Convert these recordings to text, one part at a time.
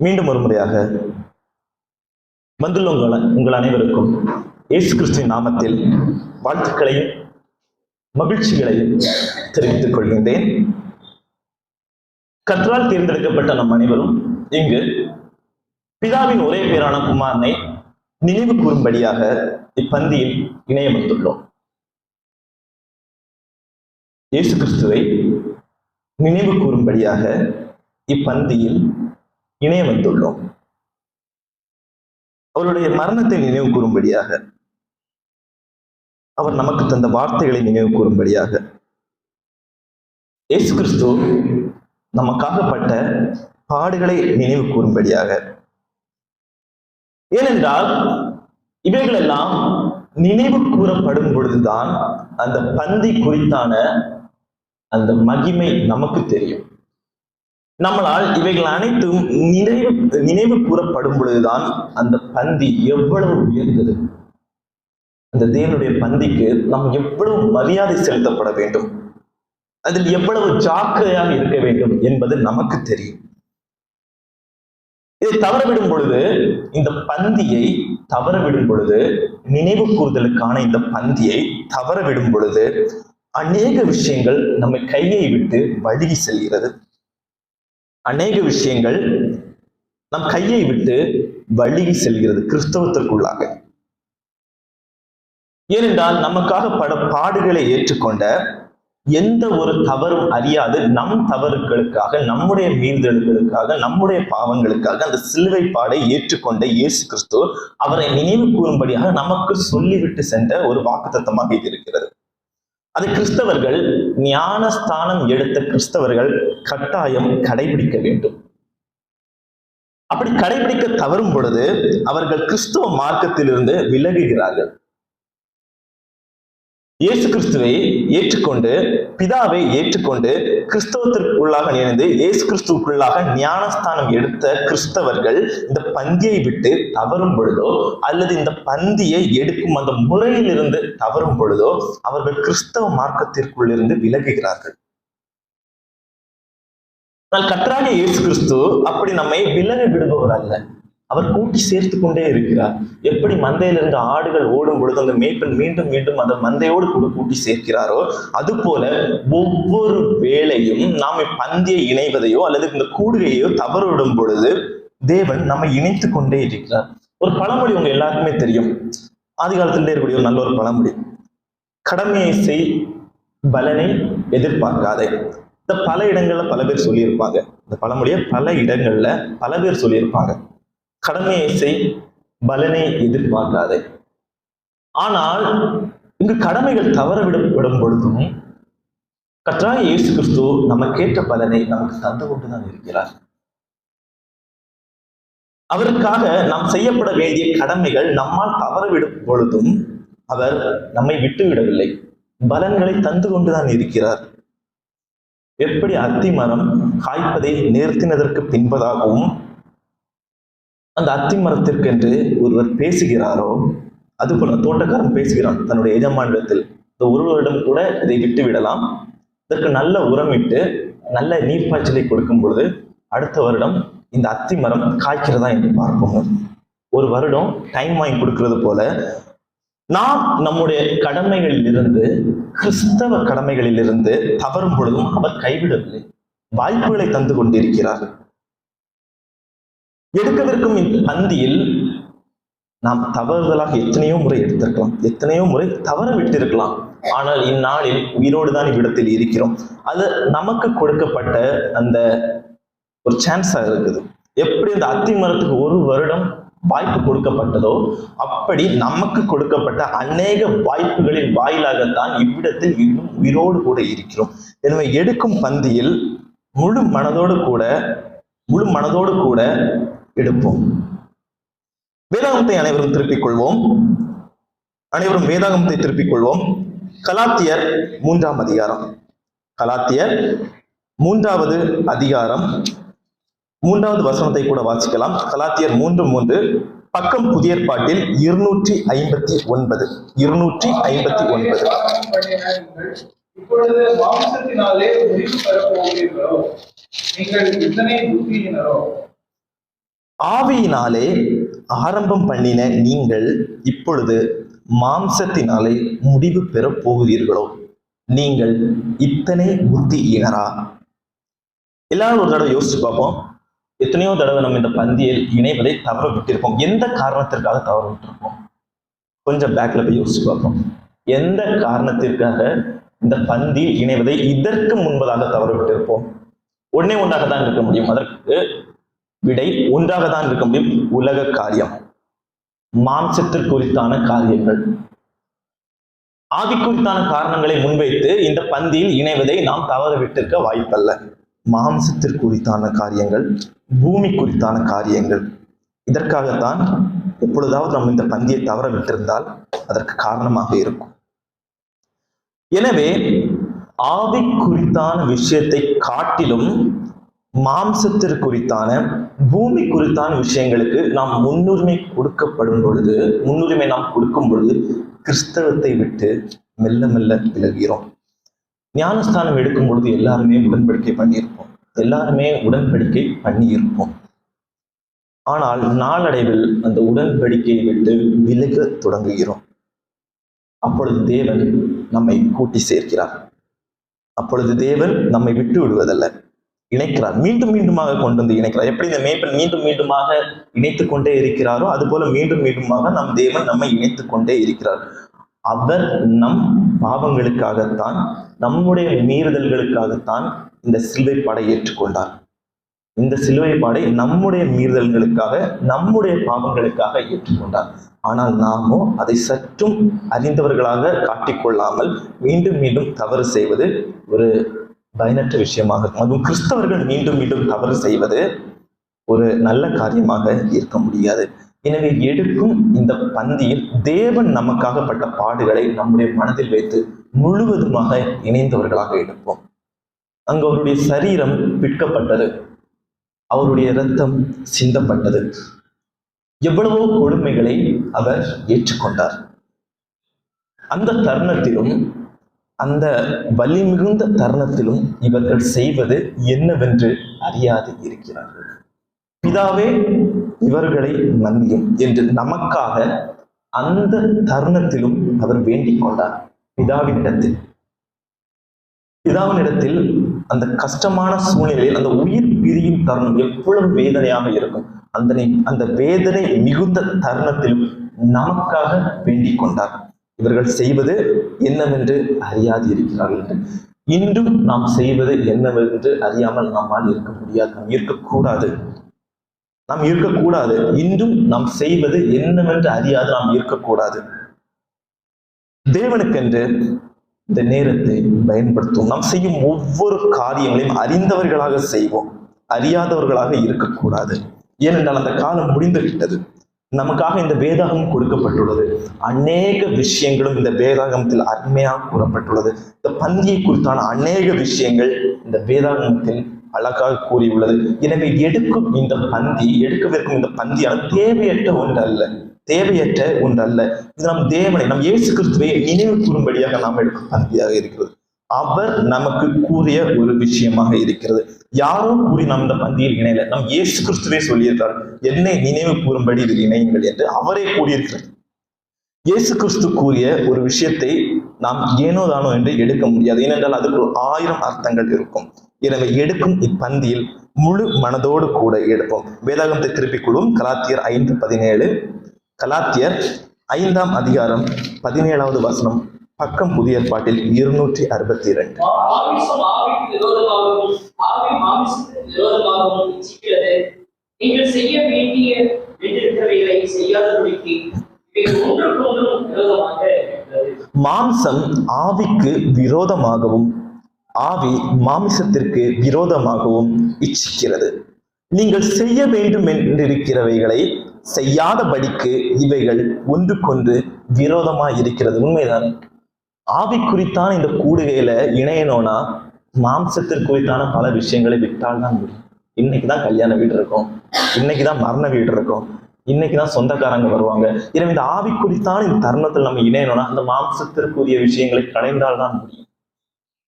மீண்டும் ஒரு முறையாக வந்துள்ள உங்கள் உங்கள் அனைவருக்கும் இயேசு கிறிஸ்துவின் நாமத்தில் வாழ்த்துக்களையும் மகிழ்ச்சிகளையும் தெரிவித்துக் கொள்கின்றேன். கற்றால் தேர்ந்தெடுக்கப்பட்ட நம் அனைவரும் இங்கு பிதாவின் ஒரே பேரான குமாரனை நினைவு கூறும்படியாக இப்பந்தியில் இணைய வந்துள்ளோம் இயேசு கிறிஸ்துவை நினைவு கூறும்படியாக இப்பந்தியில் இணைய வந்துள்ளோம் அவருடைய மரணத்தை நினைவு கூறும்படியாக அவர் நமக்கு தந்த வார்த்தைகளை நினைவு கூறும்படியாக இயேசு கிறிஸ்து நமக்காகப்பட்ட பாடுகளை நினைவு கூறும்படியாக. ஏனென்றால் இவைகளெல்லாம் நினைவு கூறப்படும் பொழுதுதான் அந்த பந்தி குறித்தான அந்த மகிமை நமக்கு தெரியும். நம்மளால் இவைகள் அனைத்தும் நினைவு நினைவு கூறப்படும் பொழுதுதான் அந்த பந்தி எவ்வளவு உயர்ந்தது. அந்த தேவனுடைய பந்திக்கு நாம் எவ்வளவு மரியாதை செலுத்தப்பட வேண்டும். அதில் எவ்வளவு ஜாக்கிரதையாக இருக்க வேண்டும் என்பது நமக்கு தெரியும். இதை தவறவிடும் பொழுது இந்த பந்தியை தவறவிடும் பொழுது நினைவு கூறுதலுக்கான இந்த பந்தியை தவறவிடும் பொழுது அநேக விஷயங்கள் நம்ம கையை விட்டு வழுகி செல்கிறது. அநேக விஷயங்கள் நம் கையை விட்டு வழி செல்கிறது கிறிஸ்தவத்திற்குள்ளாக. ஏனென்றால் நமக்காக பட பாடுகளை ஏற்றுக்கொண்ட எந்த ஒரு தவறும் அறியாது. நம் தவறுகளுக்காக நம்முடைய மீறுதல்களுக்காக நம்முடைய பாவங்களுக்காக அந்த சிலுவை பாடை ஏற்றுக்கொண்ட இயேசு கிறிஸ்து அவரை நினைவு கூறும்படியாக நமக்கு சொல்லிவிட்டு சென்ற ஒரு வாக்குத்தத்தமாக இது இருக்கிறது. அது கிறிஸ்தவர்கள் ஞானஸ்தானம் எடுத்த கிறிஸ்தவர்கள் கட்டாயம் கடைபிடிக்க வேண்டும். அப்படி கடைபிடிக்க தவறும் பொழுது அவர்கள் கிறிஸ்துவ மார்க்கத்திலிருந்து விலகுகிறார்கள். இயேசு கிறிஸ்துவை ஏற்றுக்கொண்டு பிதாவை ஏற்றுக்கொண்டு கிறிஸ்தவத்திற்குள்ளாக இணைந்து இயேசு கிறிஸ்துவுக்குள்ளாக ஞானஸ்தானம் எடுத்த கிறிஸ்தவர்கள் இந்த பந்தியை விட்டு தவறும் பொழுதோ அல்லது இந்த பந்தியை எடுக்கும் அந்த முறையிலிருந்து தவறும் பொழுதோ அவர்கள் கிறிஸ்தவ மார்க்கத்திற்குள் இருந்து விலகுகிறார்கள். ஆனால் கத்தராக இயேசு கிறிஸ்து அப்படி நம்மை விலக விடுபவர் அல்ல. அவர் கூட்டி சேர்த்து கொண்டே இருக்கிறார். எப்படி மந்தையிலிருந்து ஆடுகள் ஓடும் பொழுது அந்த மேய்ப்பன் மீண்டும் மீண்டும் அந்த மந்தையோடு கூட கூட்டி சேர்க்கிறாரோ அது போல ஒவ்வொரு வேளையும் நாம் பந்தியை இணைவதையோ அல்லது இந்த கூடுகையோ தவறுவிடும் பொழுது தேவன் நம்மை இணைத்து கொண்டே இருக்கிறார். ஒரு பழமொழி உங்க எல்லாருக்குமே தெரியும். ஆதி காலத்திலே இருக்கக்கூடிய ஒரு நல்ல ஒரு பழமொழி. கடமையை செய் பலனை எதிர்பார்க்காதே. இந்த பல இடங்கள்ல பல பேர் சொல்லியிருப்பாங்க. இந்த பழமொழியை பல இடங்கள்ல பல பேர் சொல்லியிருப்பாங்க. கடமையை செய் பலனை எதிர்பார்க்காதே. ஆனால் இங்கு கடமைகள் தவற விடப்படும் பொழுதும் கற்றாய இயேசு கிறிஸ்து நம்ம கேட்ட பலனை நமக்கு தந்து கொண்டுதான் இருக்கிறார். அவருக்காக நாம் செய்யப்பட வேண்டிய கடமைகள் நம்மால் தவறவிடும் பொழுதும் அவர் நம்மை விட்டுவிடவில்லை. பலன்களை தந்து கொண்டுதான் இருக்கிறார். எப்படி அத்தி மரம் காய்ப்பதை நிறுத்தினதற்கு பின்பதாகவும் அந்த அத்தி மரத்திற்கென்று ஒருவர் பேசுகிறாரோ அதுபோல தோட்டக்காரன் பேசுகிறான். தன்னுடைய எஜமானிடத்தில் இந்த ஒரு வருடம் கூட இதை விட்டு விடலாம் இதற்கு நல்ல உரமிட்டு நல்ல நீர்ப்பாய்ச்சலை கொடுக்கும் பொழுது அடுத்த வருடம் இந்த அத்தி மரம் காய்க்கிறதா என்று பார்ப்போம். ஒரு வருடம் டைம் வாங்கி கொடுக்கறது போல நாம் நம்முடைய கடமைகளில் இருந்து கிறிஸ்தவ கடமைகளில் இருந்து தவறும் பொழுதும் அவர் கைவிடவில்லை. வாய்ப்புகளை தந்து கொண்டிருக்கிறார். எடுக்கவிருக்கும் இந்த பந்தியில் நாம் தவறுதலாக எத்தனையோ முறை எடுத்திருக்கலாம். எத்தனையோ முறை தவற விட்டிருக்கலாம். ஆனால் இந்நாளில் உயிரோடு தான் இவ்விடத்தில் இருக்கிறோம். அது நமக்கு கொடுக்கப்பட்ட அந்த ஒரு சான்ஸா இருக்குது. எப்படி அந்த அத்தி மரத்துக்கு ஒரு வருடம் வாய்ப்பு கொடுக்கப்பட்டதோ அப்படி நமக்கு கொடுக்கப்பட்ட அநேக வாய்ப்புகளின் வாயிலாகத்தான் இவ்விடத்தில் இன்னும் உயிரோடு கூட இருக்கிறோம். எனவே எடுக்கும் பந்தியில் முழு மனதோடு கூட முழு மனதோடு கூட எடுப்போம். வேதாகமத்தை அனைவரும் திருப்பிக் கொள்வோம். அனைவரும் வேதாகமத்தை திருப்பிக் கொள்வோம். கலாத்தியர் மூன்றாம் அதிகாரம். கலாத்தியர் மூன்றாவது அதிகாரம். மூன்றாவது வசனத்தை கூட வாசிக்கலாம். கலாத்தியர் மூன்று மூன்று. பக்கம் புதிய ஏற்பாட்டில் இருநூற்றி ஐம்பத்தி ஒன்பது. இருநூற்றி ஐம்பத்தி ஒன்பது. இப்பொழுது மாம்சத்தினாலே முடிவு பெறப் போகிறீர்களோ? நீங்கள் இத்தனை புத்தியினரோ? ஆவியினாலே ஆரம்பம் பண்ணின நீங்கள் இப்பொழுது மாம்சத்தினாலே முடிவு பெறப் போகிறீர்களோ? நீங்கள் இத்தனை புத்தியினரா? எல்லாரும் ஒரு தடவை யோசிச்சு பார்ப்போம். எத்தனையோ தடவை நம்ம இந்த பந்தியில் இணைவதை தவற விட்டிருப்போம் எந்த காரணத்திற்காக தவற விட்டிருப்போம் கொஞ்சம் பேக்ல போய் யோசிச்சு பார்ப்போம். எந்த காரணத்திற்காக இந்த பந்தியில் இணைவதை இதற்கு முன்பதாக தவற விட்டிருப்போம் உடனே ஒன்றாக தான் இருக்க முடியும். அதற்கு விடை ஒன்றாக தான் இருக்க முடியும். உலக காரியம். மாம்சத்திற்குறித்தான காரியங்கள். ஆவிக்குறித்தான காரணங்களை முன்வைத்து இந்த பந்தியில் இணைவதை நாம் தவற விட்டிருக்க வாய்ப்பல்ல. மாம்சத்திற்குறித்தான காரியங்கள் பூமி குறித்தான காரியங்கள். இதற்காகத்தான் எப்பொழுதாவது நம்ம இந்த பந்தியை தவற விட்டிருந்தால் அதற்கு காரணமாக இருக்கும். எனவே ஆவி குறித்தான விஷயத்தை காட்டிலும் மாம்சத்திற்கு குறித்தான பூமி குறித்தான விஷயங்களுக்கு நாம் முன்னுரிமை கொடுக்கப்படும் பொழுது முன்னுரிமை நாம் கொடுக்கும் பொழுது கிறிஸ்தவத்தை விட்டு மெல்ல மெல்ல விலகிறோம் ஞானஸ்தானம் எடுக்கும் பொழுது எல்லாருமே உடன்படிக்கை பண்ணியிருப்போம். எல்லாருமே உடன்படிக்கை பண்ணியிருப்போம். ஆனால் நாளடைவில் அந்த உடன்படிக்கையை விட்டு விலக தொடங்குகிறோம். அப்பொழுது தேவன் நம்மை கூட்டி சேர்க்கிறார். அப்பொழுது தேவன் நம்மை விட்டு விடுவதல்ல. இணைக்கிறார். மீண்டும் மீண்டுமாக கொண்டு வந்து இணைக்கிறார். எப்படி இந்த மேய்ப்பன் மீண்டும் மீண்டுமாக இணைத்துக் கொண்டே இருக்கிறாரோ அது போல மீண்டும் மீண்டுமாக நம் தேவன் நம்மை இணைத்துக் கொண்டே இருக்கிறார். அவர் நம் பாவங்களுக்காகத்தான் நம்முடைய மீறுதல்களுக்காகத்தான் இந்த சிலுவை பாடை ஏற்றுக்கொண்டார். இந்த சிலுவை பாடை நம்முடைய மீறுதல்களுக்காக நம்முடைய பாவங்களுக்காக ஏற்றுக்கொண்டார். ஆனால் நாமோ அதை சற்றும் அறிந்தவர்களாக காட்டிக்கொள்ளாமல் மீண்டும் மீண்டும் தவறு செய்வது ஒரு பயனற்ற விஷயமாக இருக்கும். அதுவும் கிறிஸ்தவர்கள் மீண்டும் மீண்டும் தவறு செய்வது ஒரு நல்ல காரியமாக இருக்க முடியாது. எனவே எடுக்கும் இந்த பந்தியில் தேவன் நமக்காகப்பட்ட பாடுகளை நம்முடைய மனதில் வைத்து முழுவதுமாக இணைந்தவர்களாக எடுப்போம். அங்கு அவருடைய சரீரம் விற்கப்பட்டது அவருடைய இரத்தம் சிந்தப்பட்டது. எவ்வளவோ கொடுமைகளை அவர் ஏற்றுக்கொண்டார். அந்த தருணத்திலும் அந்த வலி மிகுந்த தருணத்திலும் இவர்கள் செய்வது என்னவென்று அறியாது இருக்கிறார்கள். பிதாவே இவர்களை மன்னியும் என்று நமக்காக அந்த தருணத்திலும் அவர் வேண்டிக் கொண்டார். பிதாவினிடத்தில். பிதாவினிடத்தில் அந்த கஷ்டமான சூழ்நிலையில் அந்த உயிர் பிரியும் தருணம் எவ்வளவு வேதனையாக இருக்கும். அந்த அந்த வேதனை மிகுந்த தருணத்திலும் நமக்காக வேண்டிக் கொண்டார். இவர்கள் செய்வது என்னவென்று அறியாது இருக்கிறார்கள் என்று இன்றும் நாம் செய்வது என்னவென்று அறியாமல் நம்மால் இருக்க முடியாது நாம் இருக்கக்கூடாது. நாம் இருக்கக்கூடாது. இன்றும் நாம் செய்வது என்னவென்று அறியாது நாம் இருக்கக்கூடாது. தேவனுக்கென்று இந்த நேரத்தை பயன்படுத்தும் நாம் செய்யும் ஒவ்வொரு காரியங்களையும் அறிந்தவர்களாக செய்வோம். அறியாதவர்களாக இருக்கக்கூடாது. ஏனென்றால் அந்த காலம் முடிந்து விட்டது நமக்காக இந்த வேதாகம் கொடுக்கப்பட்டுள்ளது. அநேக விஷயங்களும் இந்த வேதாகமத்தில் அருமையாக கூறப்பட்டுள்ளது. இந்த பந்தியை குறித்தான அநேக விஷயங்கள் இந்த வேதாகமத்தில் அழகாக கூறியுள்ளது. எனவே எடுக்கும் இந்த பந்தி எடுக்கவிருக்கும் இந்த பந்தியான தேவையற்ற ஒன்று அல்ல தேவையற்ற ஒன்று அல்ல இது நம் தேவனை நம் இயேசு கிறிஸ்துவை நினைவு கூறும்படியாக நாம் எடுக்கும் பந்தியாக இருக்கிறது. அவர் நமக்கு கூறிய ஒரு விஷயமாக இருக்கிறது. யாரோ கூறி நாம் இந்த பந்தியில் இணையல. நம் இயேசு கிறிஸ்துவே சொல்லியிருக்கார் என்னை நினைவு கூறும்படி இதில் இணையுங்கள் என்று அவரே கூறியிருக்கிறார். இயேசு கிறிஸ்து கூறிய ஒரு விஷயத்தை நாம் ஏனோ தானோ என்று எடுக்க முடியாது. ஏனென்றால் அதுக்கு ஒரு ஆயிரம் அர்த்தங்கள் இருக்கும். எனவே எடுக்கும் இப்பந்தியில் முழு மனதோடு கூட எடுப்போம். வேதாகமத்தை திருப்பிக் கொள்ளும் கலாத்தியர் ஐந்து பதினேழு. கலாத்தியர் ஐந்தாம் அதிகாரம் பதினேழாவது வசனம். பக்கம் புதிய ஏற்பாட்டில் இருநூற்றி அறுபத்தி இரண்டு மாம்சம் ஆவிக்கு விரோதமாகவும் ஆவி மாமிசத்திற்கு விரோதமாகவும் இச்சிக்கிறது. நீங்கள் செய்ய வேண்டும் என்றிருக்கிறவைகளை செய்யாதபடிக்கு இவைகள் ஒன்றுக்கொன்று விரோதமாய் இருக்கிறது உண்மைதான்? ஆவி குறித்தான இந்த கூடுகையில இணையணும்னா மாம்சத்திற்கு குறித்தான பல விஷயங்களை விட்டால் தான் முடியும். இன்னைக்கு தான் கல்யாண வீடு இருக்கும். இன்னைக்கு தான் மரண வீடு இருக்கும். இன்னைக்கு தான் சொந்தக்காரங்க வருவாங்க. எனவே இந்த ஆவி குறித்தான இந்த தருணத்தில் நம்ம இணையணும்னா அந்த மாம்சத்திற்குரிய விஷயங்களை களைந்தால் தான் முடியும்.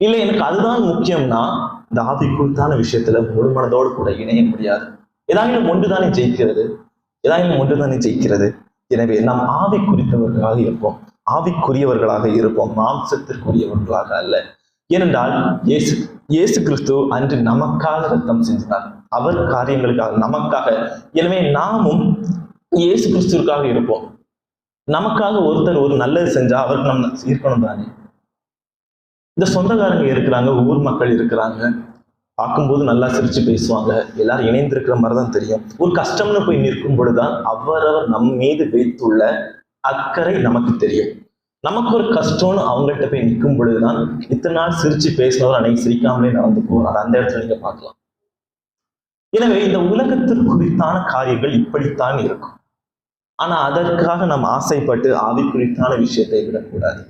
இல்லை எனக்கு அதுதான் முக்கியம்னா இந்த ஆவி குறித்தான விஷயத்துல முழு மனதோடு கூட இணைய முடியாது. ஏதாயிலும் ஒன்றுதானே ஜெயிக்கிறது? ஏதாயிலும் ஒன்றுதானே ஜெயிக்கிறது? எனவே நாம் ஆவி குறித்தவர்களாக இருப்போம். ஆவிக்குரியவர்களாக இருப்போம். மாம்சத்திற்குரியவர்களாக அல்ல. ஏனென்றால் இயேசு இயேசு கிறிஸ்து அன்று நமக்காக ரத்தம் செஞ்சினார். அவர் காரியங்களுக்காக நமக்காக. எனவே நாமும் இயேசு கிறிஸ்துவுக்காக இருப்போம். நமக்காக ஒருத்தர் ஒரு நல்லது செஞ்சா அவருக்கு நம்ம இருக்கணும் தானே? இந்த சொந்தக்காரங்க இருக்கிறாங்க ஊர் மக்கள் இருக்கிறாங்க. பார்க்கும்போது நல்லா சிரிச்சு பேசுவாங்க. எல்லாரும் இணைந்திருக்கிற மாதிரி தான் தெரியும். ஒரு கஷ்டம்னு போய் நிற்கும் பொழுதுதான் அவரவர் நம் மீது வைத்துள்ள அக்கறை நமக்கு தெரியும். நமக்கு ஒரு கஷ்டம்னு அவங்கள்ட்ட போய் நிற்கும் பொழுதுதான் இத்தனை நாள் சிரிச்சு பேசினவர் அன்னைக்கு சிரிக்காமலே நடந்து போகிறார் அந்த இடத்துல நீங்க பார்க்கலாம். எனவே இந்த உலகத்திற்கு குறித்தான காரியங்கள் இப்படித்தான் இருக்கும். ஆனா அதற்காக நாம் ஆசைப்பட்டு ஆவி குறித்தான விஷயத்தை விடக்கூடாது.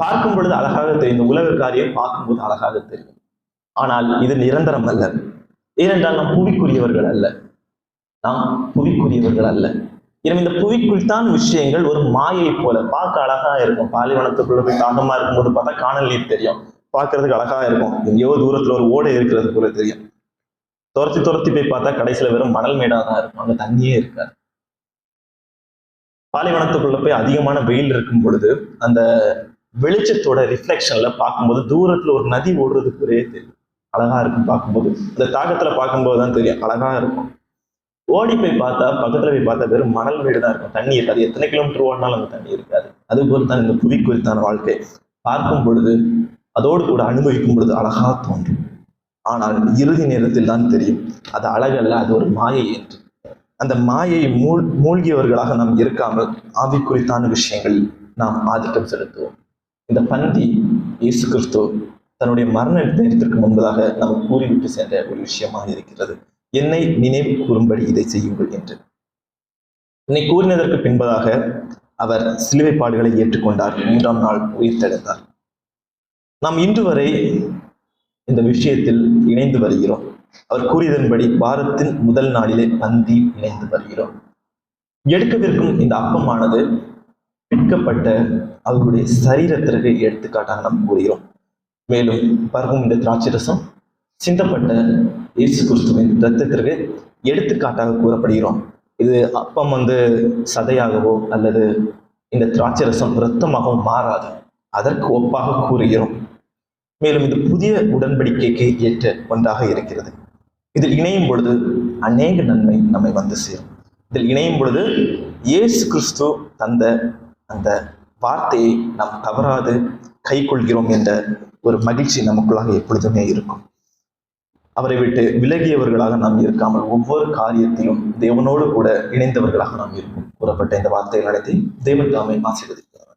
பார்க்கும் பொழுது அழகாக தெரியும். இந்த உலக காரியம் பார்க்கும்போது அழகாக தெரியும். ஆனால் இது நிரந்தரம் அல்ல. ஏனென்றால் நாம் புவிக்குரியவர்கள் அல்ல. நாம் புவிக்குரியவர்கள் அல்ல. எனவே இந்த புவிக்குள்தான் விஷயங்கள் ஒரு மாயை போல. பார்க்க அழகா இருக்கும். பாலைவனத்துக்குள்ள போய் தாகமா இருக்கும்போது பார்த்தா காணல் நீர் தெரியும். பார்க்கறதுக்கு அழகா இருக்கும். எங்கேயோ தூரத்துல ஒரு ஓடை இருக்கிறது போல தெரியும். துரத்தி துரத்தி போய் பார்த்தா கடைசியில வெறும் மணல் மேடா தான் இருக்கும். அங்க தண்ணியே இருக்காது. பாலைவனத்துக்குள்ள போய் அதிகமான வெயில் இருக்கும் பொழுது அந்த வெளிச்சத்தோட ரிஃப்ளெக்ஷன்ல பார்க்கும்போது தூரத்துல ஒரு நதி ஓடுறதுக்குறையே ஒரே தெரியும். அழகா இருக்கும் பார்க்கும்போது. இந்த தாகத்துல பார்க்கும்போது தான் தெரியும். அழகா இருக்கும். ஓடி போய் பார்த்தா பக்கத்துல போய் பார்த்தா வெறும் மணல் வீடு தான் இருக்கும். தண்ணி இருக்காது. எத்தனை கிலோமீட்டர் ஓடினாலும் அங்கே தண்ணி இருக்காது. அது போல தான் இந்த புவி குறித்தான வாழ்க்கை. பார்க்கும் பொழுது அதோடு கூட அனுபவிக்கும் பொழுது அழகா தோன்றும். ஆனால் இறுதி நேரத்தில் தான் தெரியும். அது அழகல்ல அது ஒரு மாயை என்று. அந்த மாயை மூழ் மூழ்கியவர்களாக நாம் இருக்காமல் ஆவி குறித்தான விஷயங்களில் நாம் ஆதிக்கம் செலுத்துவோம். இந்த பந்தி இயேசு கிறிஸ்து தன்னுடைய மரண நேரத்திற்கு முன்பதாக நாம் கூறிவிட்டு சென்ற ஒரு விஷயமாக இருக்கிறது. என்னை நினைவு கூறும்படி இதை செய்யுங்கள் என்று. என்னை கூறினதற்கு பின்பதாக அவர் சிலுவை பாடுகளை ஏற்றுக்கொண்டார். மூன்றாம் நாள் உயிர்த்தெழுந்தார். நாம் இன்று வரை இந்த விஷயத்தில் இணைந்து வருகிறோம். அவர் கூறியதன்படி வாரத்தின் முதல் நாளிலே பந்தி இணைந்து வருகிறோம். எடுக்கவிருக்கும் இந்த அப்பமானது விற்கப்பட்ட அவருடைய சரீரத்திற்கு எடுத்துக்காட்டாக நாம் கூறுகிறோம். மேலும் பருகும் இந்த திராட்சை ரசம் சிந்தப்பட்ட இயேசு கிறிஸ்துவின் ரத்தத்திற்கு எடுத்துக்காட்டாக கூறப்படுகிறோம். இது அப்பம் வந்து சதையாகவோ அல்லது இந்த திராட்சை ரசம் ரத்தமாகவும் மாறாது. அதற்கு ஒப்பாக கூறுகிறோம். மேலும் இது புதிய உடன்படிக்கைக்கு ஏற்ற ஒன்றாக இருக்கிறது. இதில் இணையும் பொழுது அநேக நன்மை நம்மை வந்து சேரும். இதில் இணையும் பொழுது இயேசு கிறிஸ்து தந்த அந்த வார்த்தையை நாம் தவறாது கை கொள்கிறோம் என்ற ஒரு மகிழ்ச்சி நமக்குள்ளாக எப்பொழுதுமே இருக்கும். அவரை விட்டு விலகியவர்களாக நாம் இருக்காமல் ஒவ்வொரு காரியத்திலும் தேவனோடு கூட இணைந்தவர்களாக நாம் இருக்கும் கூறப்பட்ட இந்த வார்த்தைகள் நடத்தி தேவன் தாமை ஆசீர்வதிக்கிறார்